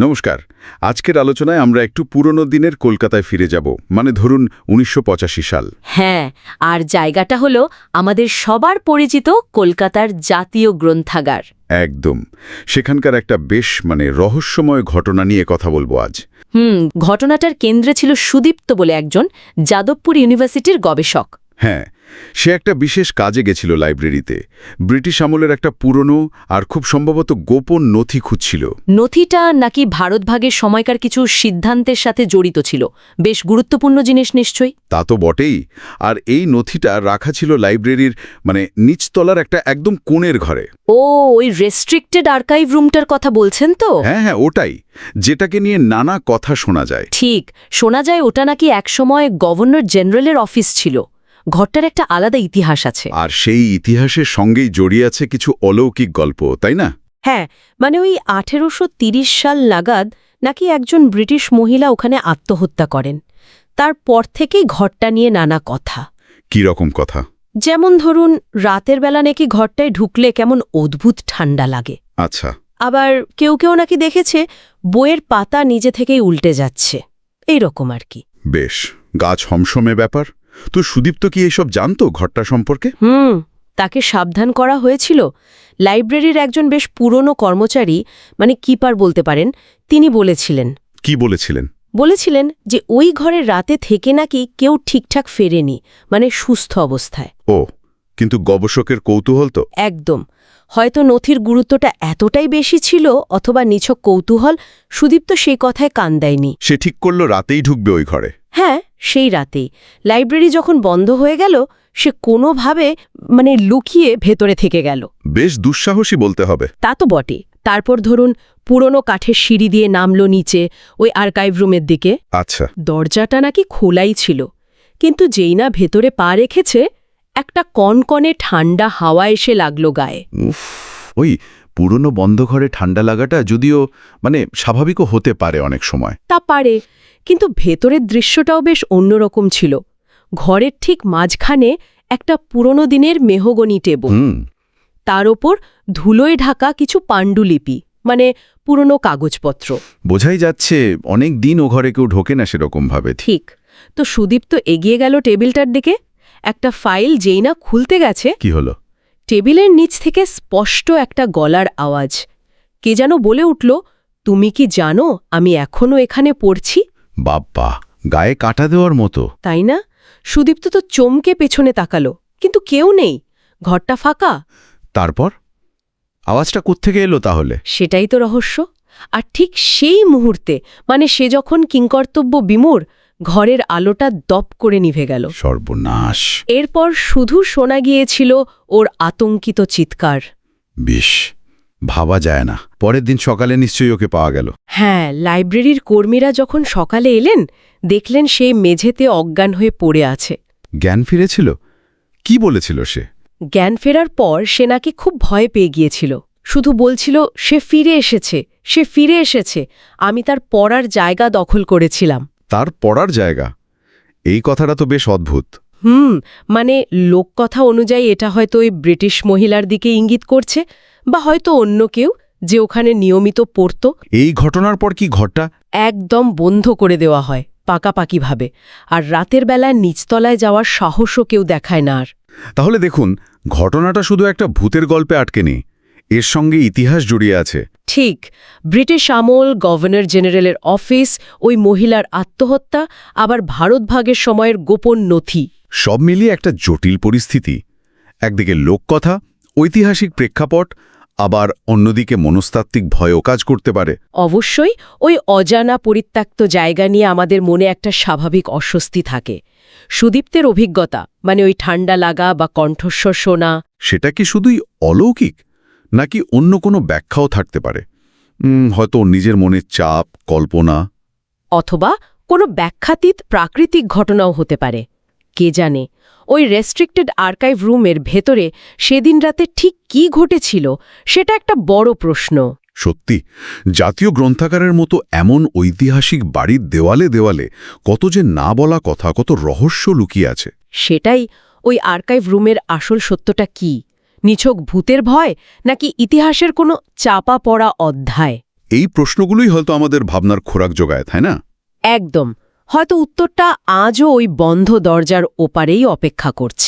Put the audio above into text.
নমস্কার। আজকের আলোচনায় আমরা একটু পুরনো দিনের কলকাতায় ফিরে যাব মানে ধরুন উনিশশো পঁচাশি সাল। হ্যাঁ আর জায়গাটা হলো আমাদের সবার পরিচিত কলকাতার জাতীয় গ্রন্থাগার। একদম। সেখানকার একটা বেশ মানে রহস্যময় ঘটনা নিয়ে কথা বলব আজ। হুম ঘটনাটার কেন্দ্রে ছিল সুদীপ্ত বলে একজন যাদবপুর ইউনিভার্সিটির গবেষক। হ্যাঁ সে একটা বিশেষ কাজে গেছিল লাইব্রেরিতে। ব্রিটিশ আমলের একটা পুরনো আর খুব সম্ভবত গোপন নথি খুঁজছিল। নথিটা নাকি ভারতভাগের সময়কার কিছু সিদ্ধান্তের সাথে জড়িত ছিল। বেশ গুরুত্বপূর্ণ জিনিস নিশ্চয়ই। তা তো বটেই। আর এই নথিটা রাখা ছিল লাইব্রেরির মানে নিচতলার একটা একদম কোণের ঘরে। ও ওই রেস্ট্রিক্টেড আর্কাইভ রুমটার কথা বলছেন তো? হ্যাঁ হ্যাঁ ওটাই। যেটাকে নিয়ে নানা কথা শোনা যায়। ঠিক। শোনা যায় ওটা নাকি একসময় গভর্নর জেনারেলের অফিস ছিল। ঘরটার একটা আলাদা ইতিহাস আছে। আর সেই ইতিহাসের সঙ্গেই জড়িয়ে আছে কিছু অলৌকিক গল্প তাই না? হ্যাঁ মানে ওই আঠেরোশো সাল নাগাদ নাকি একজন ব্রিটিশ মহিলা ওখানে আত্মহত্যা করেন। তারপর থেকেই ঘরটা নিয়ে নানা কথা। কি রকম কথা? যেমন ধরুন রাতের বেলা নাকি ঘরটায় ঢুকলে কেমন অদ্ভুত ঠান্ডা লাগে। আচ্ছা। আবার কেউ কেউ নাকি দেখেছে বইয়ের পাতা নিজে থেকেই উল্টে যাচ্ছে। এই রকম আর কি। বেশ গাছ হমসমে ব্যাপার। তো সুদীপ্ত কি এইসব জানতো ঘরটা সম্পর্কে? হুম তাকে সাবধান করা হয়েছিল। লাইব্রেরির একজন বেশ পুরনো কর্মচারী মানে কিপার বলতে পারেন তিনি বলেছিলেন। কি বলেছিলেন? বলেছিলেন যে ওই ঘরে রাতে থেকে নাকি কেউ ঠিকঠাক ফেরেনি মানে সুস্থ অবস্থায়। ও কিন্তু গবেষকের কৌতূহল তো? একদম। হয়তো নথির গুরুত্বটা এতটাই বেশি ছিল অথবা নিছক কৌতূহল সুদীপ্ত সেই কথায় কান দেয়নি। সে ঠিক করল রাতেই ঢুকবে ওই ঘরে। হ্যাঁ সেই রাতেই। লাইব্রেরি যখন বন্ধ হয়ে গেল সে কোনোভাবে মানে লুকিয়ে ভেতরে থেকে গেল। বেশ দুঃসাহসী বলতে হবে। তা তো বটে। তারপর ধরুন পুরনো কাঠের সিঁড়ি দিয়ে নামলো নিচে ওই আর্কাইভ রুমের দিকে। আচ্ছা। দরজাটা নাকি খোলাই ছিল। কিন্তু যেই না ভেতরে পা রেখেছে একটা কনকনে ঠান্ডা হাওয়া এসে লাগল গায়ে। উফ ওই পুরনো বন্ধ ঘরে ঠান্ডা লাগাটা যদিও মানে স্বাভাবিকও হতে পারে অনেক সময়। তা পারে কিন্তু ভেতরের দৃশ্যটাও বেশ অন্যরকম ছিল। ঘরের ঠিক মাঝখানে একটা পুরনো দিনের মেহগনি টেবল। তার ওপর ধুলোয় ঢাকা কিছু পাণ্ডুলিপি মানে পুরনো কাগজপত্র। বোঝাই যাচ্ছে অনেক দিন ও ঘরে কেউ ঢোকে না সেরকমভাবে। ঠিক। তো সুদীপ তো এগিয়ে গেল টেবিলটার দিকে। একটা ফাইল যেই না খুলতে গেছে। কি হলো? টেবিলের নিচ থেকে স্পষ্ট একটা গলার আওয়াজ। কে যেন বলে উঠল তুমি কি জানো আমি এখনও এখানে পড়ছি? বাপ্পা গায়ে কাটা দেওয়ার মতো। তাই না? সুদীপ্ত তো চমকে পেছনে তাকালো কিন্তু কেউ নেই। ঘরটা ফাঁকা। তারপর? আওয়াজটা কোত্থেকে এলো তাহলে? সেটাই তো রহস্য। আর ঠিক সেই মুহূর্তে মানে সে যখন কিংকর্তব্য বিমূর ঘরের আলোটা দপ করে নিভে গেল। সর্বনাশ। এরপর শুধু শোনা গিয়েছিল ওর আতঙ্কিত চিৎকার। বেশ ভাবা যায় না। পরের দিন সকালে নিশ্চয়ই ওকে পাওয়া গেল। হ্যাঁ লাইব্রেরির কর্মীরা যখন সকালে এলেন দেখলেন সে মেঝেতে অজ্ঞান হয়ে পড়ে আছে। জ্ঞান ফিরেছিল? কি বলেছিল সে? জ্ঞান ফেরার পর সে নাকি খুব ভয় পেয়ে গিয়েছিল। শুধু বলছিল সে ফিরে এসেছে সে ফিরে এসেছে। আমি তার পড়ার জায়গা দখল করেছিলাম। তার পড়ার জায়গা। এই কথাটা তো বেশ অদ্ভুত। হুম মানে লোককথা অনুযায়ী এটা হয়তো ওই ব্রিটিশ মহিলার দিকে ইঙ্গিত করছে বা হয়তো অন্য কেউ যে ওখানে নিয়মিত পড়ত। এই ঘটনার পর কি ঘরটা একদম বন্ধ করে দেওয়া হয় পাকাপাকিভাবে আর রাতের বেলায় নিচতলায় যাওয়ার সাহসও কেউ দেখায় না আর। তাহলে দেখুন ঘটনাটা শুধু একটা ভূতের গল্পে আটকে নেই। এর সঙ্গে ইতিহাস জড়িয়ে আছে। ঠিক ব্রিটিশ আমল গভর্নর জেনারেলের অফিস ওই মহিলার আত্মহত্যা আবার ভারতভাগের সময়ের গোপন নথি। সব মিলিয়ে একটা জটিল পরিস্থিতি। একদিকে লোককথা ঐতিহাসিক প্রেক্ষাপট আবার অন্যদিকে মনস্তাত্ত্বিক ভয়ও কাজ করতে পারে। অবশ্যই ওই অজানা পরিত্যক্ত জায়গা নিয়ে আমাদের মনে একটা স্বাভাবিক অস্বস্তি থাকে। সুদীপ্তের অভিজ্ঞতা মানে ওই ঠান্ডা লাগা বা কণ্ঠস্বর শোনা। সেটা কি শুধুই অলৌকিক? নাকি অন্য কোনো ব্যাখ্যাও থাকতে পারে? হয়তো নিজের মনের চাপ কল্পনা। অথবা কোনো ব্যাখ্যাতীত প্রাকৃতিক ঘটনাও হতে পারে। কে জানে? ওই রেস্ট্রিক্টেড আর্কাইভ রুমের ভেতরে সেদিন রাতে ঠিক কি ঘটেছিল সেটা একটা বড় প্রশ্ন। সত্যি জাতীয় গ্রন্থাগারের মতো এমন ঐতিহাসিক বাড়ির দেওয়ালে দেওয়ালে কত যে না বলা কথা কত রহস্য লুকিয়ে আছে। সেটাই ওই আর্কাইভ রুমের আসল সত্যটা কি? নিছক ভূতের ভয় নাকি ইতিহাসের কোনো চাপা পড়া অধ্যায়? এই প্রশ্নগুলোই হয়তো আমাদের ভাবনার খোরাক যোগায় তাই না? একদম। হয়তো উত্তরটা আজও ওই বন্ধ দরজার ওপারেই অপেক্ষা করছে।